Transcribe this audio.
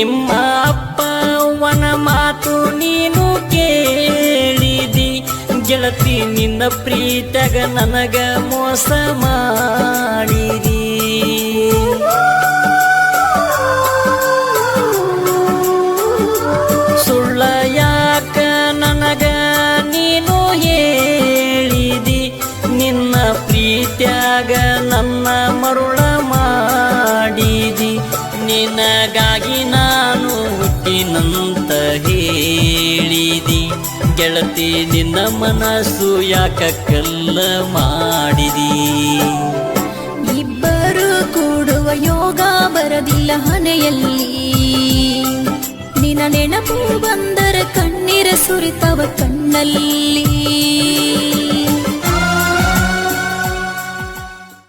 ನಿಮ್ಮ ಅಪ್ಪವನ ಮಾತು ನೀನು ಕೇಳಿದಿ. ಗೆಳತಿ, ನಿನ್ನ ಪ್ರೀತಗ ನನಗೆ ಮೋಸ ಮಾಡಿದಿ. ಸುಳ್ಳ ಯಾಕ ನನಗ ನೀನು ಹೇಳಿದಿ. ನಿನ್ನ ಪ್ರೀತ್ಯಾಗ ನನ್ನ ಮರುಳ ನಿನಗಾಗಿ ನಾನು ಹುಟ್ಟಿನಂತ ಹೇಳಿದಿ. ಗೆಳತಿ, ನಿನ್ನ ಮನಸ್ಸು ಯಾಕ ಕಲ್ಲ ಮಾಡಿದಿ? ಇಬ್ಬರು ಕೂಡುವ ಯೋಗ ಬರದಿಲ್ಲ ಹನೆಯಲ್ಲಿ ನಿನ್ನ ನೆನಪು ಬಂದರ ಕಣ್ಣೀರ ಸುರಿತವ ಕಣ್ಣಲ್ಲಿ.